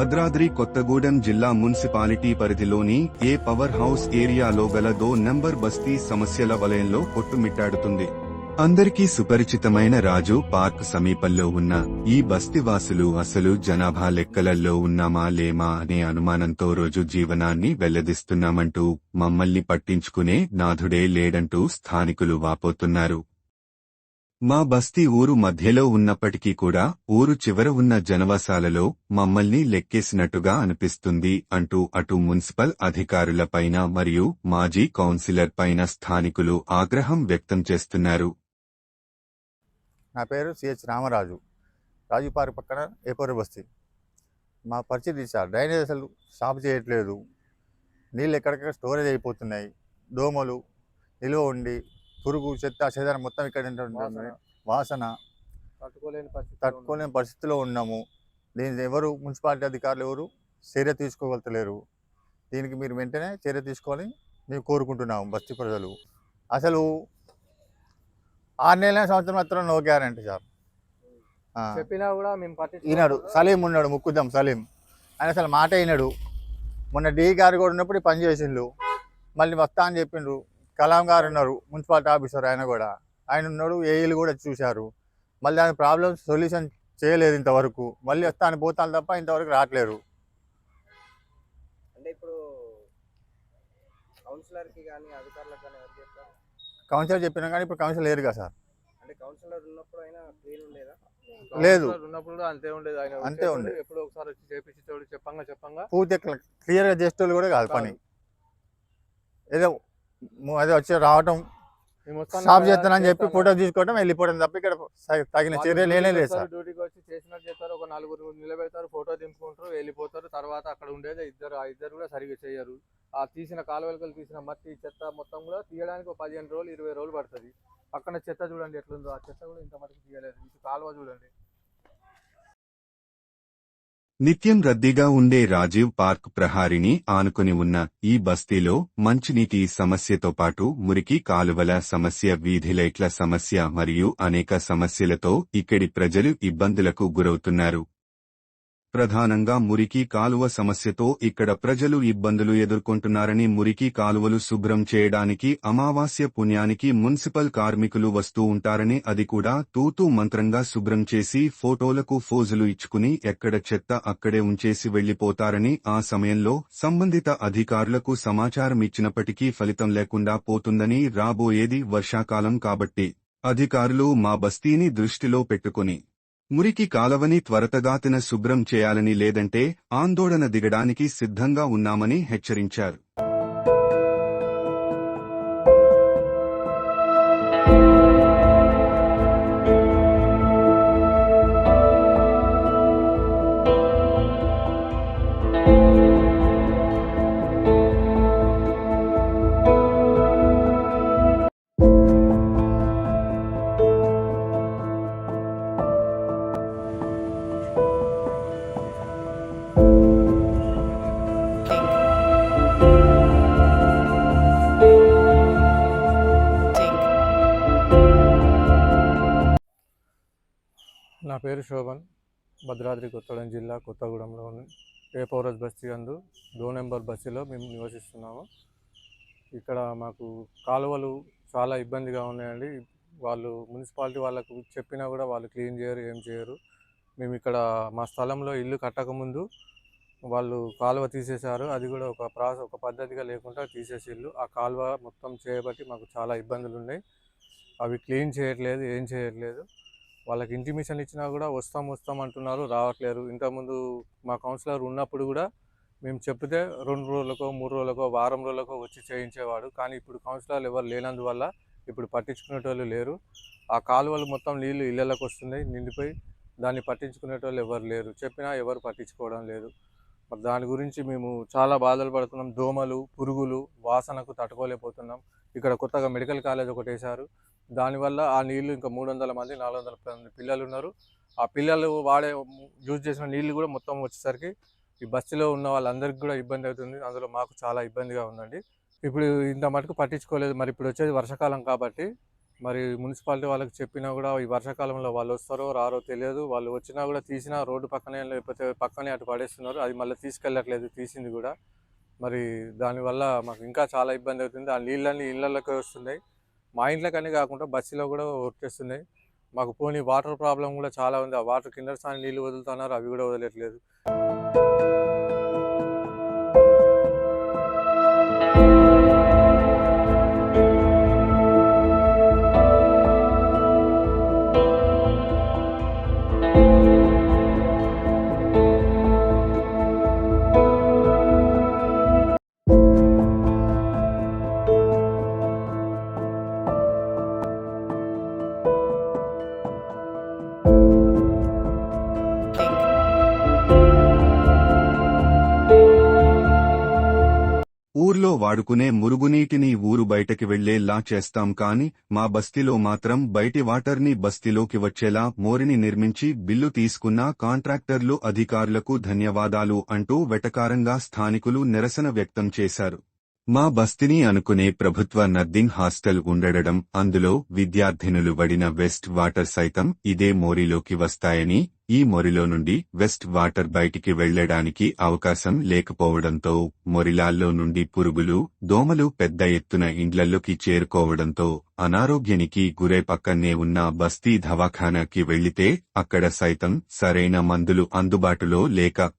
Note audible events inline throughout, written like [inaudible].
భద్రాద్రి కొత్తగూడెం జిల్లా మున్సిపాలిటీ పరిధిలోని ఏ power house ఏరియాలో గల దో నెంబర్ బస్తీ సమస్యల వలయంలో కొట్టుమిట్టాడుతుంది. అందరికీ సుపరిచితమైన రాజు పార్క్ సమీపంలో ఉన్న ఈ బస్తివాసులు అసలు జనాభా లెక్కలలో ఉన్నామా లేమా అనే అనుమానంతో రోజు జీవనాన్ని వెల్లదిస్తున్నామంటూ మమ్మల్ని పట్టించుకునే నాథుడే లేడంటూ స్థానికులు వాపోతున్నారు. మా బస్తీ ఊరు మధ్యలో ఉన్నప్పటికీ కూడా ఊరు చివర ఉన్న జనవాసాలలో మమ్మల్ని లెక్కేసినట్టుగా అనిపిస్తుంది అంటూ అటు మున్సిపల్ అధికారులపైన మరియు మాజీ కౌన్సిలర్ పైన స్థానికులు ఆగ్రహం వ్యక్తం చేస్తున్నారు. నా పేరు సిహెచ్ రామరాజు. రాజు పార్క్ పక్కన ఏపూరు బస్తీ. మా పరిస్థితి సార్. డ్రైనేజ్ అసలు స్టాప్ చేయట్లేదు. నీళ్ళు ఎక్కడికక్కడ స్టోరేజ్ అయిపోతున్నాయి. దోమలు నిల్వ ఉండి పురుగు చెత్త చెదారం మొత్తం ఇక్కడ ఉంటుంది. వాసన. వాసన. తట్టుకోలేని పరిస్థితి తట్టుకోలేని పరిస్థితిలో ఉన్నాము. దీని ఎవరు మున్సిపాలిటీ అధికారులు ఎవరు చర్య తీసుకోగలుగుతలేరు దీనికి మీరు వెంటనే చర్య తీసుకోవాలని మేము కోరుకుంటున్నాము బస్తీ ప్రజలు. అసలు ఆరు నెలల సంవత్సరం మాత్రం గ్యారంటీ సార్. చెప్పినా కూడా మేము ఈనాడు సలీం ఉన్నాడు ముక్కుద్దాం సలీం. ఆయన అసలు మాట అయినాడు మొన్న డి గారు కూడా ఉన్నప్పుడు పని చేసిండు. మళ్ళీ వస్తా అని చెప్పిండ్రు. కలాం గారు ఉన్నారు మున్సిపాలిటీ ఆఫీసర్ ఆయన కూడా. ఆయన ఉన్నాడు ఏఈలు కూడా చూశారు. మళ్ళీ దాని ప్రాబ్లమ్ సొల్యూషన్ చేయలేదు ఇంతవరకు. మళ్ళీ వస్తా అని పోతాను తప్ప ఇంతవరకు రావట్లేరు అంటే ఇప్పుడు కౌన్సిలర్కి కానీ అధికారులకు కానీ ఎవరు చెప్తారు కౌన్సిలర్ చెప్పినా కానీ ఇప్పుడు కౌన్సిలర్ లేరు కదా సార్. అంటే కౌన్సిలర్ ఉన్నప్పుడు అయినా క్లీన్ ఉండేదా? లేదు. ఉన్నప్పుడు కూడా అంతే ఉండేది. ఆయన అంతే వచ్చేటోడు, ఉండే. ఎప్పుడో ఒకసారి వచ్చి చేపించేటోడు చెప్పంగా చెప్పంగా. పూర్తి క్లియర్గా చేసేటోళ్ళు కూడా కాదు పని. ఏదో అదే వచ్చి రావటం స్టాప్ చేస్తానని చెప్పి. ఫోటో తీసుకోవడం వెళ్ళిపోవడం తప్ప ఇక్కడ తగిన వాళ్ళు చర్య లేనే లేదు సార్. డ్యూటీకి వచ్చి చేసినట్టు చేస్తారు ఒక నలుగురు నిలబెడతారు ఫోటో దింపుకుంటారు వెళ్ళిపోతారు తర్వాత అక్కడ ఉండేది ఇద్దరు ఆ ఇద్దరు కూడా సరిగ్గా చేయరు. ఆ తీసిన కాలువలకలు తీసిన మట్టి చెత్త మొత్తం కూడా తీయడానికి ఒక పదిహేను రోజులు ఇరవై రోజులు పడుతుంది. పక్కన చెత్త చూడండి ఎట్లుందో ఆ చెత్త కూడా ఇంత మటుకు తీయలేదు. కాలువ చూడండి. నిత్యం రద్దీగా ఉండే రాజీవ్ పార్క్ ప్రహారిని ఆనుకుని ఉన్న ఈ బస్తీలో మంచినీటి సమస్యతో పాటు మురికి కాలువల సమస్య వీధి లైట్ల సమస్య మరియు అనేక సమస్యలతో ఇక్కడి ప్రజలు ఇబ్బందులకు గురవుతున్నారు. ప్రధానంగా మురికి కాలువ సమస్యతో ఇక్కడ ప్రజలు ఇబ్బందులు ఎదుర్కొంటున్నారని మురికి కాలువలు శుభ్రం చేయడానికి అమావాస్య పుణ్యానికి మున్సిపల్ కార్మికులు వస్తూ ఉంటారని అది కూడా తూతూ మంత్రంగా శుభ్రం చేసి ఫోటోలకు ఫోజులు ఇచ్చుకుని ఎక్కడ చెత్త అక్కడే ఉంచేసి వెళ్ళిపోతారని ఆ సమయంలో సంబంధిత అధికారులకు సమాచారం ఇచ్చినప్పటికీ ఫలితం లేకుండా పోతుందని రాబోయేది వర్షాకాలం కాబట్టి. అధికారులు మా బస్తీని దృష్టిలో పెట్టుకుని మురికి కాలవని త్వరతగాతిన శుభ్రం చేయాలని లేదంటే ఆందోళన దిగడానికి సిద్ధంగా ఉన్నామని హెచ్చరించారు. పేరు శోభన్ భద్రాద్రి కొత్తగూడెం జిల్లా కొత్తగూడెంలోని ఏ పౌరస్ బస్తీ అందు దో నెంబర్ బస్సులో మేము నివసిస్తున్నాము. ఇక్కడ మాకు కాలువలు చాలా ఇబ్బందిగా ఉన్నాయండి. వాళ్ళు మున్సిపాలిటీ వాళ్ళకు చెప్పినా కూడా వాళ్ళు క్లీన్ చేయరు ఏం చేయరు. మేము ఇక్కడ మా స్థలంలో ఇల్లు కట్టకముందు వాళ్ళు కాలువ తీసేశారు. అది కూడా ఒక ప్రాస ఒక పద్ధతిగా లేకుండా తీసేసి ఇల్లు. ఆ కాలువ మొత్తం చేయబట్టి మాకు చాలా ఇబ్బందులు ఉన్నాయి అవి క్లీన్ చేయట్లేదు ఏం చేయట్లేదు. వాళ్ళకి ఇంటిమేషన్ ఇచ్చినా కూడా వస్తాం వస్తాం అంటున్నారు రావట్లేరు. ఇంతకుముందు మా కౌన్సిలర్ ఉన్నప్పుడు కూడా మేము చెప్తే రెండు రోజులకో మూడు రోజులకో వారం రోజులకో వచ్చి చేయించేవాడు. కానీ ఇప్పుడు కౌన్సిలర్లు ఎవరు లేనందువల్ల ఇప్పుడు పట్టించుకునేటోళ్ళు లేరు. ఆ కాలువలు మొత్తం నీళ్ళు ఇళ్ళకి వస్తున్నాయి నిండిపోయి దాన్ని పట్టించుకునేటోళ్ళు ఎవరు లేరు. చెప్పినా ఎవరు పట్టించుకోవడం లేదు. మరి దాని గురించి మేము చాలా బాధలు పడుతున్నాం. దోమలు పురుగులు వాసనకు తట్టుకోలేకపోతున్నాం. ఇక్కడ కొత్తగా మెడికల్ కాలేజ్ ఒకటి వేశారు. దానివల్ల ఆ నీళ్ళు ఇంకా మూడు వందల మంది నాలుగు వందల మంది పిల్లలు ఉన్నారు ఆ పిల్లలు వాడే యూజ్ చేసిన నీళ్ళు కూడా మొత్తం వచ్చేసరికి ఈ బస్సులో ఉన్న వాళ్ళందరికీ కూడా ఇబ్బంది అవుతుంది. అందులో మాకు చాలా ఇబ్బందిగా ఉందండి. ఇప్పుడు ఇంత మటుకు పట్టించుకోలేదు. మరి ఇప్పుడు వచ్చేది వర్షాకాలం కాబట్టి మరి మున్సిపాలిటీ వాళ్ళకి చెప్పినా కూడా ఈ వర్షాకాలంలో వాళ్ళు వస్తారో రారో తెలియదు. వాళ్ళు వచ్చినా కూడా తీసినా రోడ్డు పక్కనే లేకపోతే పక్కనే అటు పడేస్తున్నారు. అది మళ్ళీ తీసుకెళ్ళట్లేదు తీసింది కూడా. మరి దానివల్ల మాకు ఇంకా చాలా ఇబ్బంది అవుతుంది. ఆ నీళ్ళన్నీ ఇళ్ళలోకి వస్తున్నాయి. మా ఇంట్లోకనే కాకుండా బస్సులో కూడా వచ్చేస్తున్నాయి మాకు పోనీ వాటర్ ప్రాబ్లం కూడా చాలా ఉంది. ఆ వాటర్ కింద స్థానం నీళ్ళు వదులుతున్నారు అవి కూడా వదలట్లేదు. వాడుకునే మురుగునీటిని ఊరు బయటకి వెళ్ళేలా చేస్తాం కాని మా బస్తీలో మాత్రం బయటి వాటర్ని బస్తీలోకి వచ్చేలా మోరిని నిర్మించి బిల్లు తీసుకున్న కాంట్రాక్టర్లు అధికారులకు ధన్యవాదాలు అంటూ వెటకారంగా స్థానికులు నిరసన వ్యక్తం చేశారు. మా బస్తిని అనుకునే ప్రభుత్వ నర్దింగ్ హాస్టల్ ఉండడం అందులో విద్యార్థినులు వడిన వెస్ట్ వాటర్ సైతం ఇదే మోరిలోకి వస్తాయని ఈ మొరిలో నుండి వెస్ట్ వాటర్ బయటికి వెళ్ళడానికి అవకాశం లేకపోవడంతో మొరిలాల్లో నుండి పురుగులు దోమలు పెద్ద ఎత్తున ఇండ్లల్లోకి చేరుకోవడంతో అనారోగ్యానికి గురై పక్కనే ఉన్న బస్తీ దవాఖానాకి వెళ్ళితే అక్కడ సైతం సరైన మందులు అందుబాటులో లేక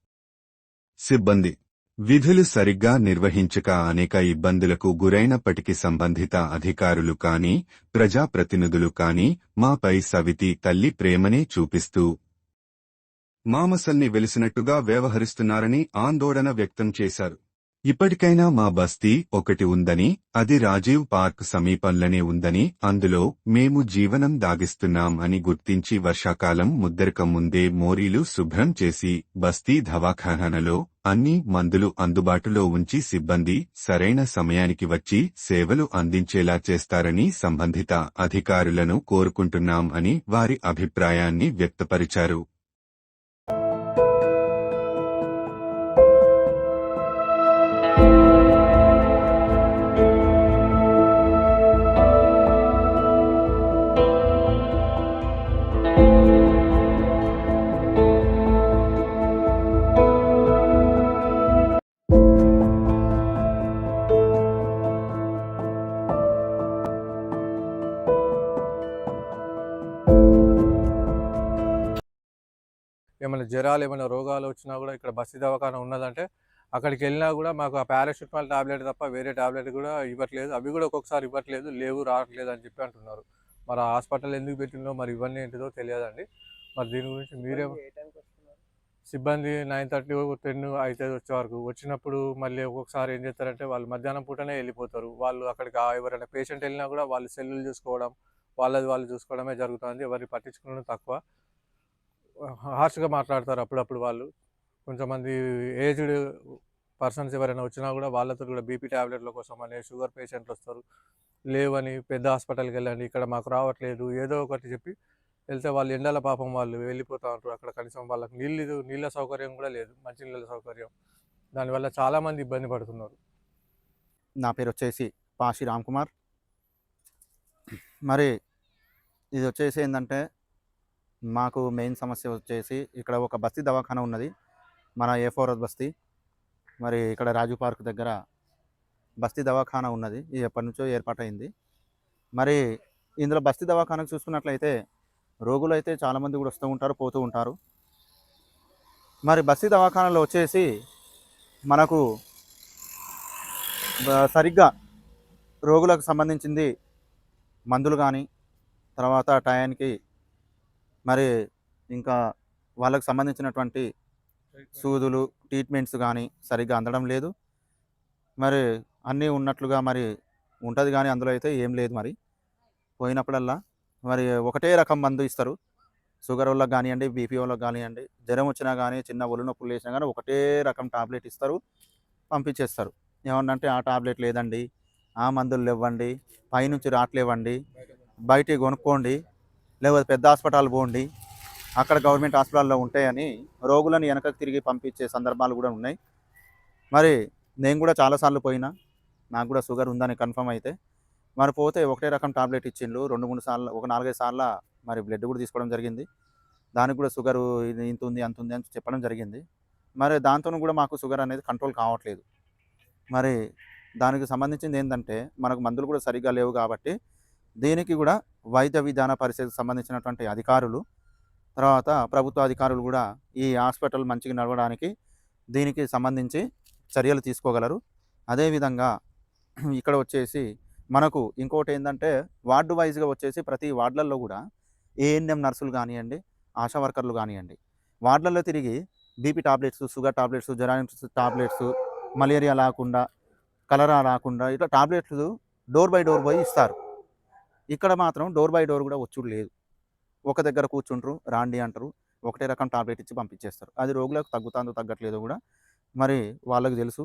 సిబ్బంది విధులు సరిగ్గా నిర్వహించక అనేక ఇబ్బందులకు గురైనప్పటికీ సంబంధిత అధికారులు కాని ప్రజాప్రతినిధులు కాని మాపై సవితి తల్లి ప్రేమనే చూపిస్తూ మామసల్ని వెలిసినట్టుగా వ్యవహరిస్తున్నారని ఆందోళన వ్యక్తం చేశారు. ఇప్పటికైనా మా బస్తీ ఒకటి ఉందని అది రాజీవ్ పార్క్ సమీపంలోనే ఉందని అందులో మేము జీవనం దాగిస్తున్నాం అని గుర్తించి వర్షాకాలం ముద్దరక ముందే మోరీలు శుభ్రం చేసి బస్తీ దవాఖానాలో అన్ని మందులు అందుబాటులో ఉంచి సిబ్బంది సరైన సమయానికి వచ్చి సేవలు అందించేలా చేస్తారని సంబంధిత అధికారులను కోరుకుంటున్నాం అని వారి అభిప్రాయాన్ని వ్యక్తపరిచారు. జ్వరాలు ఏమైనా రోగాలు వచ్చినా కూడా ఇక్కడ బస్సు దవాఖాన ఉన్నదంటే అక్కడికి వెళ్ళినా కూడా మాకు ఆ పారాసిటమాల్ టాబ్లెట్ తప్ప వేరే టాబ్లెట్ కూడా ఇవ్వట్లేదు. అవి కూడా ఒక్కొక్కసారి ఇవ్వట్లేదు. లేవు రావట్లేదు అని చెప్పి అంటున్నారు. మరి ఆ హాస్పిటల్ ఎందుకు పెట్టిందో మరి ఇవన్నీ ఏంటిదో తెలియదండి. మరి దీని గురించి మీరే సిబ్బంది నైన్ థర్టీ టెన్ అవుతుంది వచ్చే వరకు. వచ్చినప్పుడు మళ్ళీ ఒక్కొక్కసారి ఏం చేస్తారంటే వాళ్ళు మధ్యాహ్నం పూటనే వెళ్ళిపోతారు. వాళ్ళు అక్కడికి ఎవరైనా పేషెంట్ వెళ్ళినా కూడా వాళ్ళు సెల్లులు చూసుకోవడం వాళ్ళది వాళ్ళు చూసుకోవడమే జరుగుతుంది. ఎవరిని పట్టించుకోవడం తక్కువ. హార్ష్గా మాట్లాడతారు అప్పుడప్పుడు వాళ్ళు. కొంతమంది ఏజ్డ్ పర్సన్స్ ఎవరైనా వచ్చినా కూడా వాళ్ళతో కూడా బీపీ ట్యాబ్లెట్ల కోసం అని షుగర్ పేషెంట్లు వస్తారు. లేవని పెద్ద హాస్పిటల్కి వెళ్ళండి ఇక్కడ మాకు రావట్లేదు ఏదో ఒకటి చెప్పి వెళ్తే వాళ్ళు ఎండల పాపం వాళ్ళు వెళ్ళిపోతూ ఉంటారు. అక్కడ కనీసం వాళ్ళకి నీళ్ళు నీళ్ళ సౌకర్యం కూడా లేదు మంచి నీళ్ళ సౌకర్యం. దానివల్ల చాలామంది ఇబ్బంది పడుతున్నారు. నా పేరు వచ్చేసి పాషి రామ్ కుమార్. మరి ఇది వచ్చేసి ఏంటంటే మాకు మెయిన్ సమస్య వచ్చేసి ఇక్కడ ఒక బస్తీ దవాఖానా ఉన్నది. మన ఏ ఫోర్ బస్తీ. మరి ఇక్కడ రాజు పార్క్ దగ్గర బస్తీ దవాఖానా ఉన్నది. ఇది ఎప్పటి నుంచో ఏర్పాటైంది. మరి ఇందులో బస్తీ దవాఖానకు చూసుకున్నట్లయితే రోగులు అయితే చాలామంది కూడా వస్తూ ఉంటారు పోతూ ఉంటారు. మరి బస్తీ దవాఖానాలో వచ్చేసి మనకు సరిగ్గా రోగులకు సంబంధించింది మందులు కానీ తర్వాత టయానికి మరి ఇంకా వాళ్ళకు సంబంధించినటువంటి సూదులు ట్రీట్మెంట్స్ కానీ సరిగ్గా అందడం లేదు. మరి అన్నీ ఉన్నట్లుగా మరి ఉంటుంది కానీ అందులో అయితే ఏం లేదు మరి. పోయినప్పుడల్లా మరి ఒకటే రకం మందు ఇస్తారు. షుగర్ వాళ్ళకి కానివ్వండి బీపీ వాళ్ళకి కానివ్వండి జ్వరం వచ్చినా కానీ చిన్న ఒళ్ళు నొప్పులు వేసినా కానీ ఒకటే రకం టాబ్లెట్ ఇస్తారు పంపించేస్తారు. ఏమన్నంటే ఆ టాబ్లెట్ లేదండి ఆ మందులు ఇవ్వండి పైనుంచి రాట్లేవండి బయట కొనుక్కోండి లేకపోతే పెద్ద హాస్పిటల్ పోండి. అక్కడ గవర్నమెంట్ హాస్పిటల్లో ఉంటాయని రోగులను వెనకకు తిరిగి పంపించే సందర్భాలు కూడా ఉన్నాయి. మరి నేను కూడా చాలాసార్లు పోయినా నాకు కూడా షుగర్ ఉందని కన్ఫర్మ్ అయితే. మరి పోతే ఒకటే రకం టాబ్లెట్ ఇచ్చిండ్రు. రెండు మూడు సార్లు ఒక నాలుగైదు సార్లు మరి బ్లడ్ కూడా తీసుకోవడం జరిగింది. దానికి కూడా షుగర్ ఇది ఇంత ఉంది అంత ఉంది అని చెప్పడం జరిగింది. మరి దాంతో కూడా మాకు షుగర్ అనేది కంట్రోల్ కావట్లేదు. మరి దానికి సంబంధించింది ఏంటంటే మనకు మందులు కూడా సరిగ్గా లేవు కాబట్టి దీనికి కూడా వైద్య విధాన పరిస్థితికి సంబంధించినటువంటి అధికారులు తర్వాత ప్రభుత్వ అధికారులు కూడా ఈ హాస్పిటల్ మంచిగా నడవడానికి దీనికి సంబంధించి చర్యలు తీసుకోగలరు. అదేవిధంగా [clears throat] ఇక్కడ వచ్చేసి మనకు ఇంకోటి ఏంటంటే వార్డు వైజ్గా వచ్చేసి ప్రతి వార్డులలో కూడా ఏఎన్ఎం నర్సులు కానివ్వండి ఆశా వర్కర్లు కానివ్వండి వార్డులలో తిరిగి బీపీ టాబ్లెట్స్ షుగర్ టాబ్లెట్స్ జెరానిమ్స్ టాబ్లెట్స్ మలేరియా రాకుండా కలరా రాకుండా ఇట్లా టాబ్లెట్స్ డోర్ బై డోర్ పోయి ఇస్తారు. ఇక్కడ మాత్రం డోర్ బై డోర్ కూడా వచ్చుడు లేదు. ఒక దగ్గర కూర్చుంటారు రాండి అంటారు. ఒకటే రకం టాబ్లెట్ ఇచ్చి పంపించేస్తారు. అది రోగులకు తగ్గుతాందో తగ్గట్లేదో కూడా మరి వాళ్ళకి తెలుసు.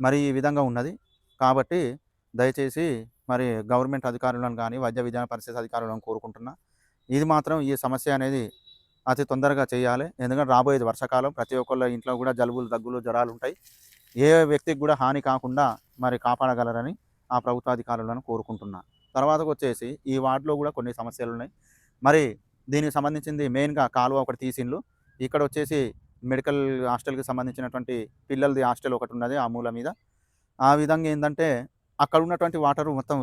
మరి ఈ విధంగా ఉన్నది. కాబట్టి దయచేసి మరి గవర్నమెంట్ అధికారులను కానీ వైద్య విధాన పరిస్థితి అధికారులను కోరుకుంటున్నా. ఇది మాత్రం ఈ సమస్య అనేది అతి తొందరగా చేయాలి. ఎందుకంటే రాబోయేది వర్షాకాలం. ప్రతి ఒక్కళ్ళ ఇంట్లో కూడా జలుబులు దగ్గులు జ్వరాలు ఉంటాయి. ఏ వ్యక్తికి కూడా హాని కాకుండా మరి కాపాడగలరని ఆ ప్రభుత్వ అధికారులను కోరుకుంటున్నా. తర్వాతకు వచ్చేసి ఈ వార్డులో కూడా కొన్ని సమస్యలు ఉన్నాయి మరి దీనికి సంబంధించింది మెయిన్గా కాలువ ఒకటి తీసిండ్లు. ఇక్కడ వచ్చేసి మెడికల్ హాస్టల్కి సంబంధించినటువంటి పిల్లలది హాస్టల్ ఒకటి ఉన్నది ఆ మూల మీద. ఆ విధంగా ఏంటంటే అక్కడ ఉన్నటువంటి వాటర్ మొత్తం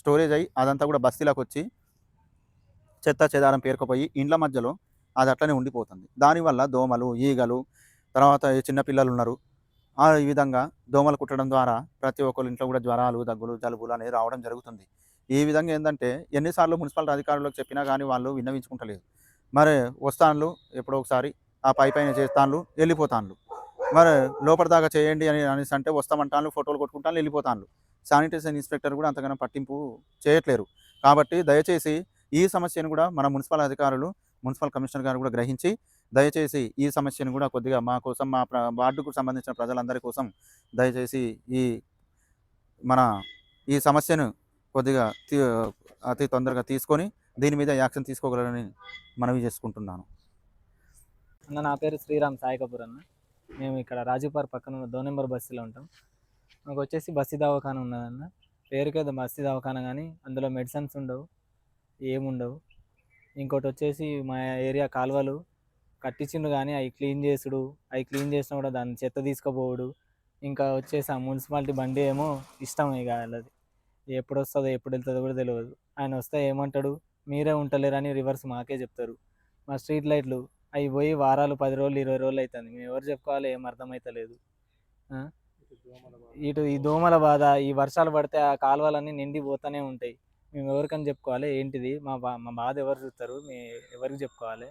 స్టోరేజ్ అయ్యి అదంతా కూడా బస్తీలకు వచ్చి చెత్త చెదారం పేరుకుపోయి ఇండ్ల మధ్యలో అది అట్లనే ఉండిపోతుంది. దానివల్ల దోమలు ఈగలు తర్వాత చిన్నపిల్లలు ఉన్నారు ఆ ఈ విధంగా దోమలు కుట్టడం ద్వారా ప్రతి ఒక్కరి ఇంట్లో కూడా జ్వరాలు దగ్గులు జలుబులు అనేవి రావడం జరుగుతుంది. ఈ విధంగా ఏంటంటే ఎన్నిసార్లు మున్సిపల్ అధికారులకు చెప్పినా కానీ వాళ్ళు విన్నవించుకుంటలేదు. మరి వస్తాన్లు ఎప్పుడో ఒకసారి ఆ పై పైన చేస్తాన్లు వెళ్ళిపోతాన్లు. మరి లోపల దాకా చేయండి అని అనేసి అంటే వస్తామంటాను ఫోటోలు కొట్టుకుంటాను వెళ్ళిపోతాను శానిటేషన్ ఇన్స్పెక్టర్ కూడా అంతగానో పట్టింపు చేయట్లేరు. కాబట్టి దయచేసి ఈ సమస్యను కూడా మన మున్సిపల్ అధికారులు మున్సిపల్ కమిషనర్ గారు కూడా గ్రహించి దయచేసి ఈ సమస్యను కూడా కొద్దిగా మా కోసం మా వార్డుకు సంబంధించిన ప్రజలందరి కోసం దయచేసి ఈ మన ఈ సమస్యను కొద్దిగా అతి తొందరగా తీసుకొని దీని మీద యాక్షన్ తీసుకోగలరని మనవి చేసుకుంటున్నాను. అన్న నా పేరు శ్రీరామ్ సాయి కపూర్ అన్న. మేము ఇక్కడ రాజీవ్ పక్కన ఉన్న దో నెంబర్ బస్సులో ఉంటాం. మాకు వచ్చేసి బస్సు దవాఖాన ఉన్నదన్న. పేరుకేదో బస్సు దవాఖాన కానీ అందులో మెడిసిన్స్ ఉండవు ఏముండవు. ఇంకోటి వచ్చేసి మా ఏరియా కాలువలు కట్టించిండు కానీ అవి క్లీన్ చేసుడు అవి క్లీన్ చేసినా కూడా దాన్ని చెత్త తీసుకుపోవుడు. ఇంకా వచ్చేసి ఆ మున్సిపాలిటీ బండి ఏమో ఇష్టం ఇక వాళ్ళది. ఎప్పుడు వస్తుందో ఎప్పుడు వెళ్తుందో కూడా తెలియదు ఆయన వస్తే ఏమంటాడు? మీరే ఉంటలేరని రివర్స్ మాకే చెప్తారు. మా స్ట్రీట్ లైట్లు అవి పోయి వారాలు పది రోజులు ఇరవై రోజులు అవుతుంది మేము ఎవరు చెప్పుకోవాలి? ఏం అర్థమవుతలేదు ఇటు ఈ దోమల బాధ ఈ వర్షాలు పడితే ఆ కాలువలన్నీ నిండి పోతూనే ఉంటాయి. మేము ఎవరికని చెప్పుకోవాలి? ఏంటిది? మా బా మా బాధ ఎవరు చూస్తారు? మీ ఎవరికి చెప్పుకోవాలి?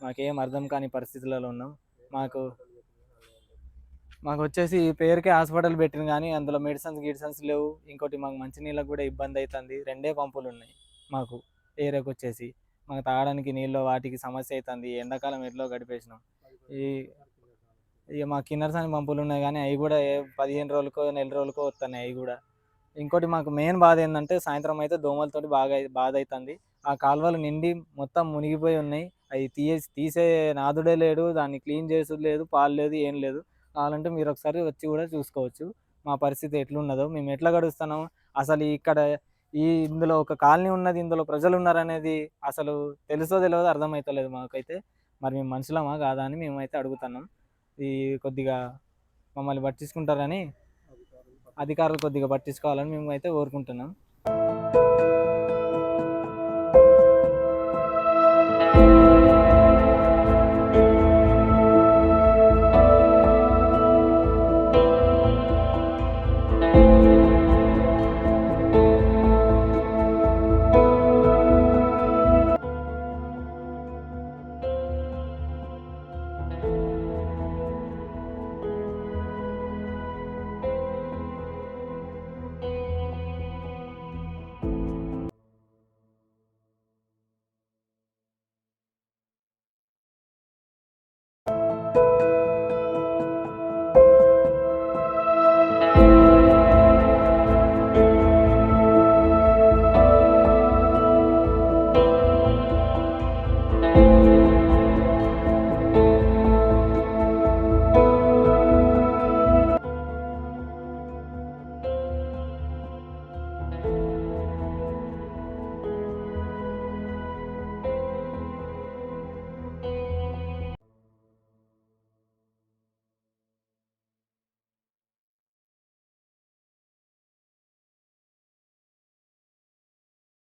మాకేం అర్థం కాని పరిస్థితులలో ఉన్నాం. మాకు మాకు వచ్చేసి ఈ పేరుకే హాస్పిటల్ పెట్టిన కానీ అందులో మెడిసిన్స్ గిడిసన్స్ లేవు. ఇంకోటి మాకు మంచినీళ్ళకి కూడా ఇబ్బంది అవుతుంది రెండే పంపులు ఉన్నాయి మాకు ఏరియాకి వచ్చేసి మాకు తాగడానికి నీళ్ళు వాటికి సమస్య అవుతుంది ఎండాకాలం ఎట్లో గడిపేసినాం. ఈ ఇక మా కిన్నర్స్ అని పంపులు ఉన్నాయి కానీ అవి కూడా ఏ పదిహేను రోజులకో నెల రోజులకో వస్తున్నాయి అవి కూడా. ఇంకోటి మాకు మెయిన్ బాధ ఏంటంటే సాయంత్రం అయితే దోమలతోటి బాగా బాధ అవుతుంది ఆ కాలువలు నిండి మొత్తం మునిగిపోయి ఉన్నాయి. అవి తీసే తీసే నాదుడే లేడు. దాన్ని క్లీన్ చేసుడు లేదు పాలు లేదు ఏం లేదు. కావాలంటే మీరు ఒకసారి వచ్చి కూడా చూసుకోవచ్చు. మా పరిస్థితి ఎట్లున్నదో మేము ఎట్లా గడుస్తున్నాం అసలు ఇక్కడ ఈ ఇందులో ఒక కాలనీ ఉన్నది ఇందులో ప్రజలు ఉన్నారనేది అసలు తెలుసో తెలియదో అర్థమవుతలేదు మాకైతే. మరి మేము మనుషులమా కాదా అని మేమైతే అడుగుతున్నాం. ఈ కొద్దిగా మమ్మల్ని పట్టించుకుంటారని అధికారులు కొద్దిగా పట్టించుకోవాలని మేము అయితే కోరుకుంటున్నాం.